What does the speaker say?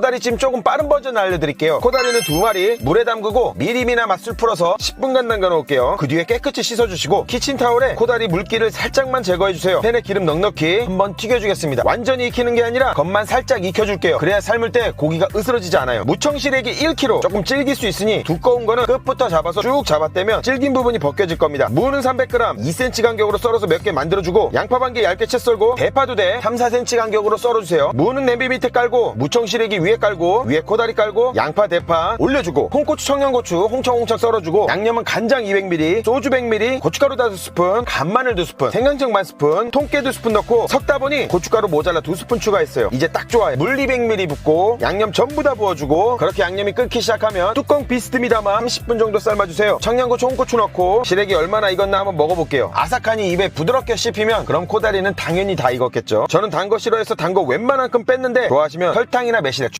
코다리찜 조금 빠른 버전 알려드릴게요. 코다리는 두 마리 물에 담그고 미림이나 맛술 풀어서 10분간 담가 놓을게요. 그 뒤에 깨끗이 씻어주시고 키친타올에 코다리 물기를 살짝만 제거해주세요. 팬에 기름 넉넉히 한번 튀겨주겠습니다. 완전히 익히는 게 아니라 겉만 살짝 익혀줄게요. 그래야 삶을 때 고기가 으스러지지 않아요. 무청 시래기 1kg 조금 질길 수 있으니 두꺼운 거는 끝부터 잡아서 쭉 잡아떼면 질긴 부분이 벗겨질 겁니다. 무는 300g 2cm 간격으로 썰어서 몇 개 만들어주고 양파 반 개 얇게 채 썰고 대파도 돼 3, 4cm 간격으로 썰어주세요. 무는 냄비 밑에 깔고 무청 시래기 위에 깔고 위에 코다리 깔고 양파 대파 올려주고 홍고추 청양고추 홍청홍청 썰어주고 양념은 간장 200ml 소주 100ml 고춧가루 5스푼 간마늘 2스푼 생강청 반스푼 통깨 2스푼 넣고 섞다 보니 고춧가루 모자라 2스푼 추가했어요. 이제 딱 좋아요. 물 200ml 붓고 양념 전부 다 부어주고 그렇게 양념이 끓기 시작하면 뚜껑 비스듬히 담아 30분 정도 삶아주세요. 청양고추 홍고추 넣고 시래기 얼마나 익었나 한번 먹어볼게요. 아삭하니 입에 부드럽게 씹히면 그럼 코다리는 당연히 다 익었겠죠. 저는 단 거 싫어해서 단 거 웬만한큼 뺐는데 좋아하시면 설탕이나 매실액